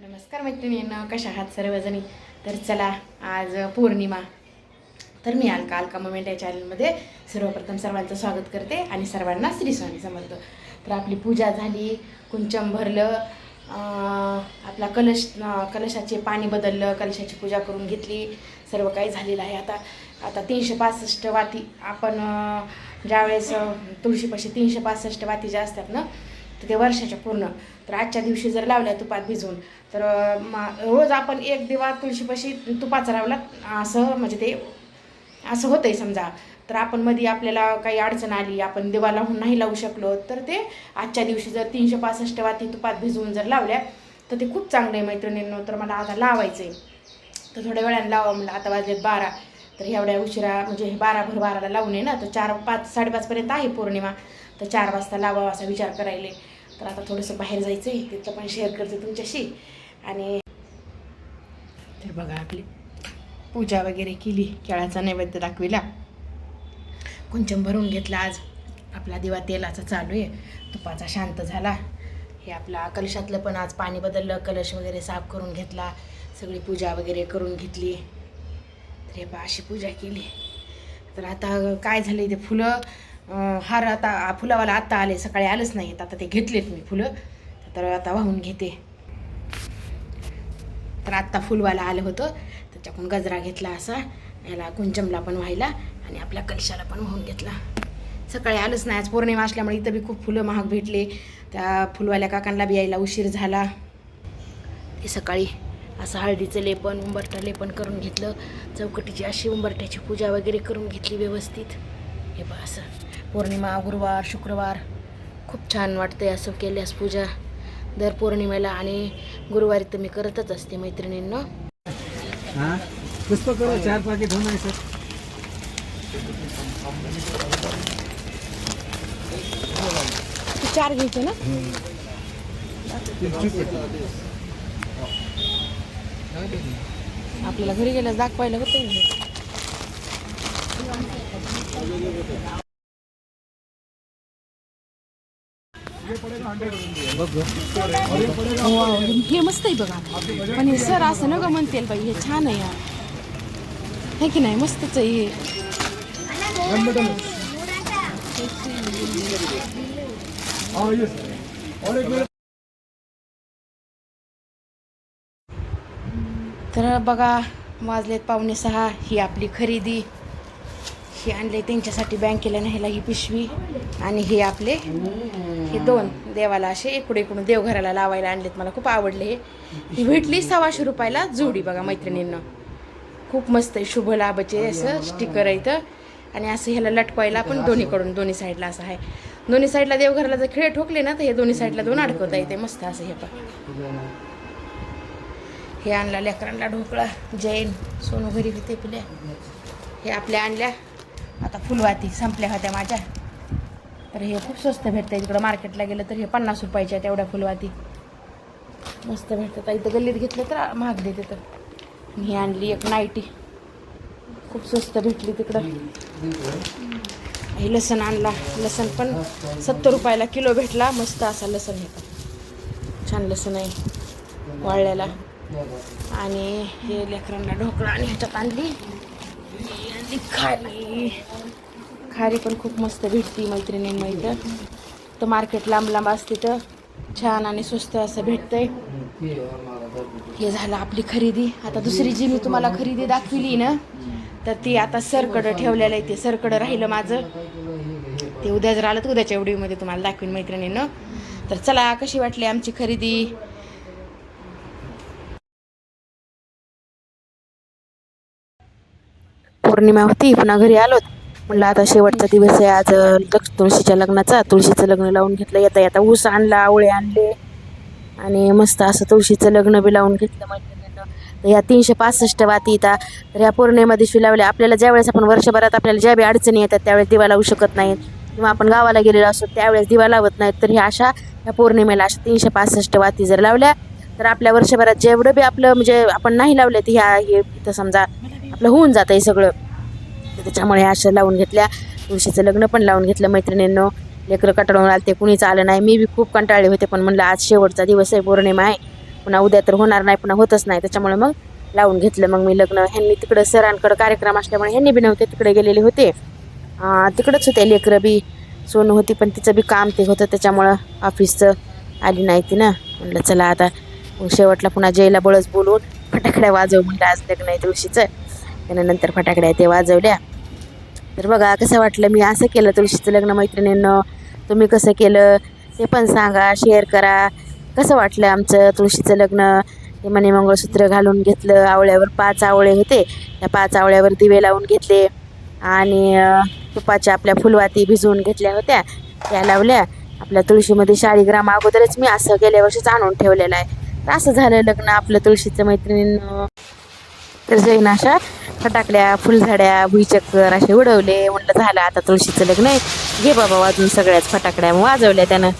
नमस्कार मैत्रिणींना कशा आहात सर्वजणी? तर चला आज पौर्णिमा. तर मी अलका अलका मोमेंट या चॅनलमध्ये सर्वप्रथम सर्वांचं स्वागत करते आणि सर्वांना श्री स्वामी समजतो तर आपली पूजा झाली कुंचम भरलं आपला कलश कलशाचे पाणी बदललं कलशाची पूजा करून घेतली सर्व काही झालेलं आहे आता. आता तीनशे पासष्ट वाती आपण ज्यावेळेस तुळशीपाशी तीनशे पासष्ट वाती ज्या असतात ना तर ते वर्षाच्या पूर्ण. तर आजच्या दिवशी जर लावल्या तुपात भिजवून तर रोज आपण एक दिवा तुळशीपाशी तुपाचा लावला असं म्हणजे ते असं होतं आहे समजा. तर आपण मध्ये आपल्याला काही अडचण आली आपण दिवा लावून नाही लावू शकलो तर ते आजच्या दिवशी जर तीनशे पासष्ट वाती तुपात भिजवून जर लावल्या तर ते खूप चांगलं आहे मैत्रिणींनो. तर मला आता लावायचं आहे तर थोड्या वेळाने लावा म्हणलं आता वाजलेत बारा. तर एवढ्या उशिरा म्हणजे हे बारा भर बाराला लावून आहे ना तर चार पाच साडेपाचपर्यंत आहे पौर्णिमा. तर चार वाजता लावावा असा विचार करायला. तर आता थोडंसं बाहेर जायचं आहे तिथलं पण शेअर करते तुमच्याशी. आणि तर बघा आपली पूजा वगैरे केली. केळाचा नैवेद्य दाखविला. कुंचम भरून घेतला आज. आपला दिवा तेलाचा चालू आहे. तुपाचा शांत झाला. हे आपला कलशातलं पण आज पाणी बदललं. कलश वगैरे साफ करून घेतला. सगळी पूजा वगैरे करून घेतली. तर हे बा अशी पूजा केली. तर आता काय झालं ते फुलं? हार आता फुलावाला आत्ता आले सकाळी आलंच नाही. आता ते घेतलेत मी फुलं. तर आता वाहून घेते. तर आत्ता फुलवाला आलं होतं. त्याच्याकडून गजरा घेतला असा. याला कुंचमला पण व्हायला आणि आपल्या कलशाला पण वाहून घेतला. सकाळी आलंच नाही. आज पौर्णिमा असल्यामुळे इथं बी खूप फुलं महाग भेटले. त्या फुलवाल्या काकांना बी यायला उशीर झाला. ते सकाळी असं हळदीचं लेपन उंबरठा लेपन करून घेतलं. चौकटीची अशी उंबरठ्याची पूजा वगैरे करून घेतली व्यवस्थित. हे बा असं. पौर्णिमा गुरुवार शुक्रवार. खूप छान वाटते असं केल्यास पूजा दर पौर्णिमेला आणि गुरुवारी तर मी करतच असते मैत्रिणींना. हाँ? पुष्प करो चार पैकेट होना सर चार घ्यायचे ना? आपल्याला घरी गेल्यास दाखवायला होतं हे. मस्त आहे बघा. पण हे सर असं नग म्हणतील बाई हे छान आहे यार. हे की नाही? मस्तच आहे हे. तर बघा वाजलेत पावणे सहा ही आपली खरेदी. हे आणले त्यांच्यासाठी बँकेला न्यायला ही पिशवी आणि हे आपले हे दोन देवाला असे इकडे इकडून देवघराला लावायला आणलेत. मला खूप आवडले हे. ही भेटली सव्वाशे रुपयाला जोडी बघा मैत्रिणींना. खूप मस्त आहे शुभ लाभचे असं स्टिकर आहे इथं. आणि असं ह्याला लटकवायला पण दोन्हीकडून दोन्ही साईडला असं आहे. दोन्ही साईडला देवघराला जर खिळे ठोकले ना तर हे दोन्ही साईडला दोन अडकवता येते. मस्त असं हे पण. हे आणला लेकरांना ढोकळा जैन सोनू घरी घेते पिल्या. हे आपल्या आणल्या. आता फुलवाती संपल्या होत्या माझ्या? तर हे खूप स्वस्त भेटतं तिकडं मार्केटला गेलं तर हे पन्नास रुपयाच्या आहेत एवढ्या फुलवाती. मस्त भेटतात. इथं गल्लीत घेतलं तर महाग देते तर. ही आणली एक नाईटी. खूप स्वस्त भेटली तिकडं. हे लसण आणला. लसण पण सत्तर रुपयाला किलो भेटला. मस्त असा लसण हे पण छान लसण आहे. वाळलेला. आणि हे लेकरांना ढोकळा आणि ह्याच्यात आणली. ती खारी. खारी पण खूप मस्त भेटती मैत्रिणींना इथं. तर मार्केट लांब लांब असते तर छान आणि स्वस्त असं भेटतंय. हे झालं आपली खरेदी. आता दुसरी जी मी तुम्हाला खरेदी दाखविली ना तर ती आता सरकडं ठेवलेलं आहे. ते सरकडं राहिलं माझं. ते उद्या जर आलं तर उद्याच्या व्हिडिओमध्ये तुम्हाला दाखवीन मैत्रिणींनं. तर चला कशी वाटली आमची खरेदी? पौर्णिमा होती पुन्हा घरी आलो. म्हणलं आता शेवटचा दिवस आहे आज लक्ष तुळशीच्या लग्नाचा. तुळशीचं लग्न लावून घेतलं. येता येता ऊस आणला आवळे आणले. आणि मस्त असं तुळशीचं लग्न बी लावून घेतलं मैत्रिणीनं. तर ह्या तीनशे पासष्ट वाती तर या पौर्णिमा दिवशी लावल्या. आपल्याला ज्यावेळेस आपण वर्षभरात आपल्याला ज्या बी अडचणी येतात त्यावेळेस दिवा लावू शकत नाहीत किंवा आपण गावाला गेलेलो असतो त्यावेळेस दिवा लावत नाहीत. तर ह्या अशा ह्या पौर्णिमेला अशा तीनशे पासष्ट वाती जर लावल्या तर आपल्या वर्षभरात जेवढं बी आपलं म्हणजे आपण नाही लावलं तर ह्या हे इथं समजा आपलं होऊन जातं हे सगळं. त्याच्यामुळे त्याच्यामुळे अशा लावून घेतल्या. तुळशीचं लग्न पण लावून घेतलं मैत्रिणींनो. लेकरं कटाळून आले ते कुणीच आलं नाही. मी बी खूप कंटाळले होते पण म्हणलं आज शेवटचा दिवस आहे पौर्णिमा आहे. पुन्हा उद्या तर होणार नाही पुन्हा होतच नाही. त्याच्यामुळे मग लावून घेतलं. मग मी लग्न. ह्यांनी तिकडं सरांकडं कार्यक्रम असल्यामुळे ह्यांनी बी नव्हते तिकडे गेलेले होते. तिकडंच होते. लेकरं बी सोनं होती पण तिचं बी काम ते होतं. त्याच्यामुळं ऑफिसचं आली नाही ती ना. म्हणलं चला आता मग शेवटला पुन्हा जयला बळच बोलून फटाकड्या वाजव म्हणलं आज लग्न आहे तुळशीचं. त्यानं नंतर फटाकड्या ते वाजवल्या. तर बघा कसं वाटलं? मी असं केलं तुळशीचं लग्न मैत्रिणींनं. तुम्ही कसं केलं? ते पण सांगा शेअर करा. कसं वाटलं आमचं तुळशीचं लग्न? ते मणी मंगळसूत्र घालून घेतलं. आवळ्यावर पाच आवळे होते. त्या पाच आवळ्यावर दिवे लावून घेतले. आणि तुपाच्या आपल्या फुलवाती भिजवून घेतल्या होत्या. त्या लावल्या. आपल्या तुळशीमध्ये शाळीग्राम अगोदरच मी असं गेल्या वर्षीच आणून ठेवलेलं आहे. तर असं झालं लग्न आपलं तुळशीचं मैत्रिणीनं. तर जैन अशा फटाकड्या फुलझड्या भुईचक्कर असे उडवले. म्हणलं झालं आता तुळशीचं लग्न आहे. घे बाबा वाजून सगळ्याच फटाकड्या मग वाजवल्या त्यानं.